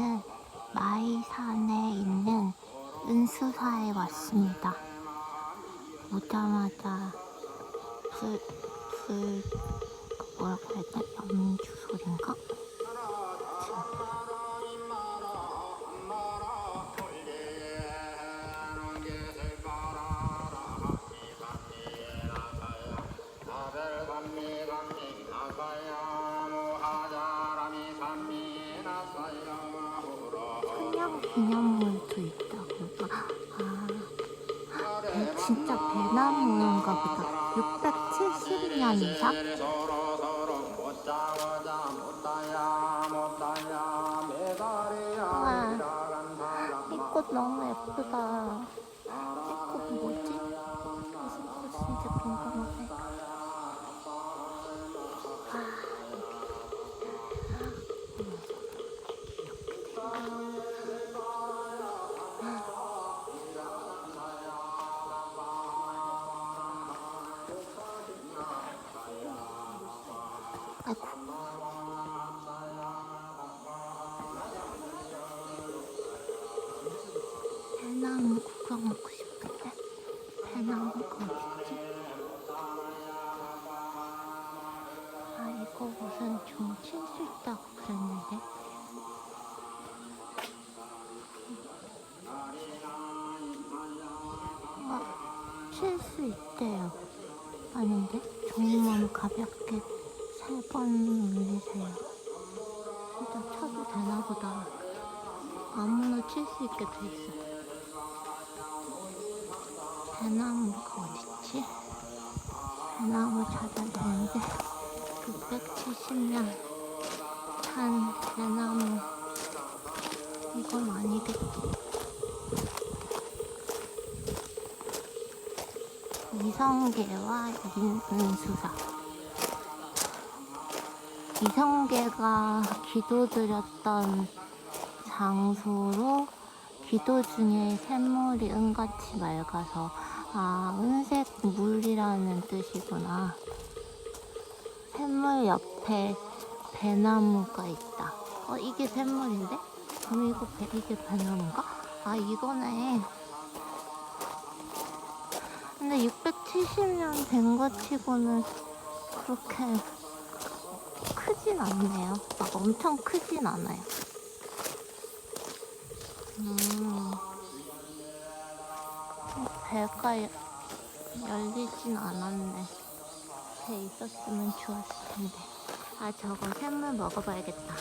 저희는 마이산에 있는 은수사에 왔습니다. 오자마자 불, 불, 그 뭐라고 해야 돼? 염주 소리인가? 기념물도 있다고. 아, 배, 진짜 배나무인가 보다. 670년 이상? 와, 이 꽃 너무 예쁘다. 이꽃 뭐지? 무슨 꽃인지 궁금해. 와, 아이고. 배나무 구경하고 싶은데 배나무가 어딨지? 아 이거 무슨 좀칠수 있다고 그랬는데 아, 칠 수 있대요 아닌데? 종이만 가볍게 세번 올리세요 진짜 쳐도 되나 보다 아무나 칠 수 있게 돼 있어. 배나무가 어딨지? 배나무 찾아야 되는데 670년 한 배나무 이건 아니겠지? 이성계와 인은수사 이성계가 기도드렸던 장소로 기도 중에 샘물이 은같이 맑아서 아 은색 물이라는 뜻이구나. 샘물 옆에 배나무가 있다. 어 이게 샘물인데? 그럼 이거 배, 이게 배나무인가? 아 이거네. 근데 670년 된 것 치고는 그렇게 크진 않네요. 막 엄청 크진 않아요. 음, 배가 여- 열리진 않았네. 배 있었으면 좋았을 텐데. 아, 저거 샘물 먹어봐야겠다.